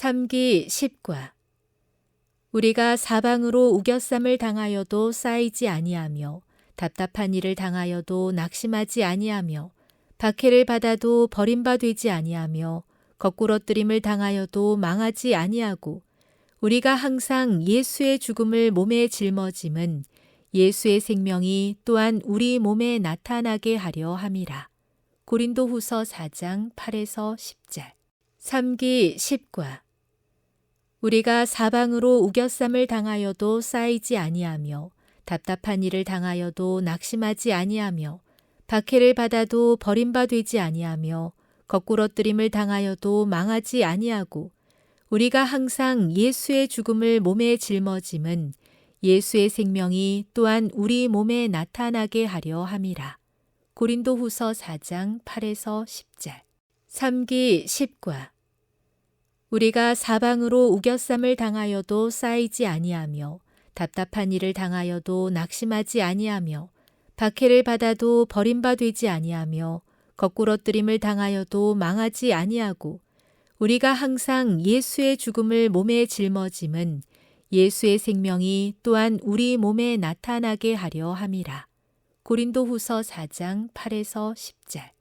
삼기 10과 우리가 사방으로 우겨쌈을 당하여도 쌓이지 아니하며 답답한 일을 당하여도 낙심하지 아니하며 박해를 받아도 버림바 되지 아니하며 거꾸러뜨림을 당하여도 망하지 아니하고 우리가 항상 예수의 죽음을 몸에 짊어짐은 예수의 생명이 또한 우리 몸에 나타나게 하려 함이라. 고린도 후서 4장 8에서 10절. 3기 10과 우리가 사방으로 우겨쌈을 당하여도 쌓이지 아니하며 답답한 일을 당하여도 낙심하지 아니하며 박해를 받아도 버림바 되지 아니하며 거꾸러뜨림을 당하여도 망하지 아니하고 우리가 항상 예수의 죽음을 몸에 짊어짐은 예수의 생명이 또한 우리 몸에 나타나게 하려 함이라. 고린도 후서 4장 8에서 10절. 3기 10과 우리가 사방으로 우겨쌈을 당하여도 쌓이지 아니하며 답답한 일을 당하여도 낙심하지 아니하며 박해를 받아도 버림바 되지 아니하며 거꾸러뜨림을 당하여도 망하지 아니하고 우리가 항상 예수의 죽음을 몸에 짊어짐은 예수의 생명이 또한 우리 몸에 나타나게 하려 함이라. 고린도 후서 4장 8에서 10절.